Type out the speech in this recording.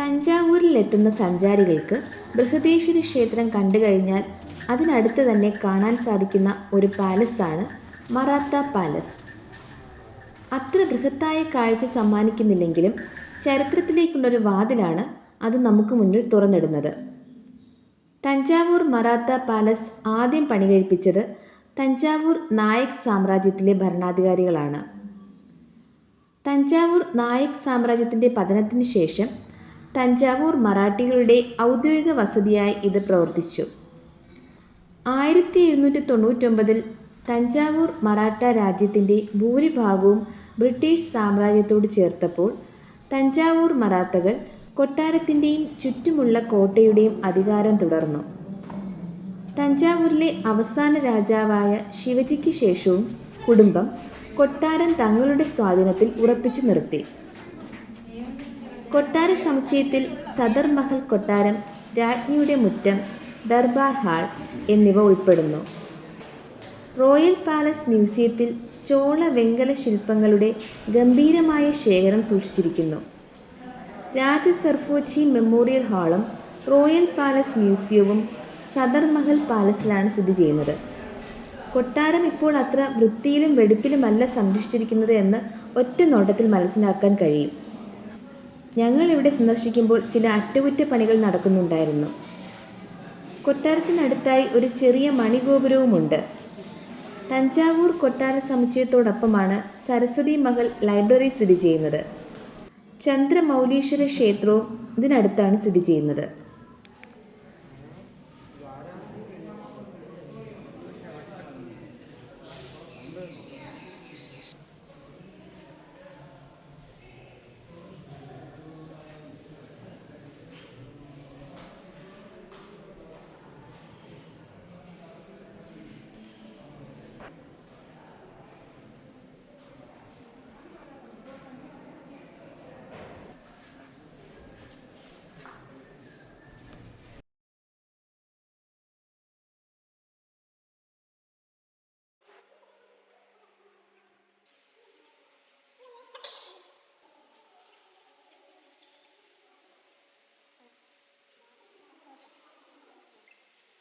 തഞ്ചാവൂരിലെത്തുന്ന സഞ്ചാരികൾക്ക് ബൃഹദീശ്വര ക്ഷേത്രം കണ്ടു കഴിഞ്ഞാൽ അതിനടുത്ത് തന്നെ കാണാൻ സാധിക്കുന്ന ഒരു പാലസാണ് മറാത്ത പാലസ്. അത്ര ബൃഹത്തായ കാഴ്ച സമ്മാനിക്കുന്നില്ലെങ്കിലും ചരിത്രത്തിലേക്കുള്ളൊരു വാതിലാണ് അത് നമുക്ക് മുന്നിൽ തുറന്നിടുന്നത്. തഞ്ചാവൂർ മറാത്ത പാലസ് ആദ്യം പണി കഴിപ്പിച്ചത് തഞ്ചാവൂർ നായക് സാമ്രാജ്യത്തിലെ ഭരണാധികാരികളാണ്. തഞ്ചാവൂർ നായക് സാമ്രാജ്യത്തിന്റെ പതനത്തിന് ശേഷം തഞ്ചാവൂർ മറാഠികളുടെ ഔദ്യോഗിക വസതിയായി ഇത് പ്രവർത്തിച്ചു. ആയിരത്തി എഴുന്നൂറ്റി തൊണ്ണൂറ്റൊമ്പതിൽ തഞ്ചാവൂർ മറാഠ രാജ്യത്തിന്റെ ഭൂരിഭാഗവും ബ്രിട്ടീഷ് സാമ്രാജ്യത്തോട് ചേർത്തപ്പോൾ തഞ്ചാവൂർ മറാത്തകൾ കൊട്ടാരത്തിന്റെയും ചുറ്റുമുള്ള കോട്ടയുടെയും അധികാരം തുടർന്നു. തഞ്ചാവൂരിലെ അവസാന രാജാവായ ശിവജിക്ക് ശേഷവും കുടുംബം കൊട്ടാരം തങ്ങളുടെ സ്വാധീനത്തിൽ ഉറപ്പിച്ചു നിർത്തി. കൊട്ടാര സമുച്ചയത്തിൽ സദർ മഹൽ കൊട്ടാരം രാജ്ഞിയുടെ മുറ്റം ദർബാർ ഹാൾ എന്നിവ ഉൾപ്പെടുന്നു. റോയൽ പാലസ് മ്യൂസിയത്തിൽ ചോള വെങ്കല ശില്പങ്ങളുടെ ഗംഭീരമായ ശേഖരം സൂക്ഷിച്ചിരിക്കുന്നു. രാജ സർഫോച്ചി മെമ്മോറിയൽ ഹാളും റോയൽ പാലസ് മ്യൂസിയവും സദർ മഹൽ പാലസിലാണ് സ്ഥിതി ചെയ്യുന്നത്. കൊട്ടാരം ഇപ്പോൾ അത്ര വൃത്തിയിലും വെടിപ്പിലുമല്ല സംരക്ഷിച്ചിരിക്കുന്നത് എന്ന് ഒറ്റ നോട്ടത്തിൽ മനസ്സിലാക്കാൻ കഴിയും. ഞങ്ങൾ ഇവിടെ സന്ദർശിക്കുമ്പോൾ ചില അറ്റകുറ്റപ്പണികൾ നടക്കുന്നുണ്ടായിരുന്നു. കൊട്ടാരത്തിനടുത്തായി ഒരു ചെറിയ മണിഗോപുരവുമുണ്ട്. തഞ്ചാവൂർ കൊട്ടാര സമുച്ചയത്തോടൊപ്പമാണ് സരസ്വതി മഹൽ ലൈബ്രറി സ്ഥിതി ചെയ്യുന്നത്. ചന്ദ്രമൗലീശ്വര ക്ഷേത്രവും ഇതിനടുത്താണ് സ്ഥിതി ചെയ്യുന്നത്.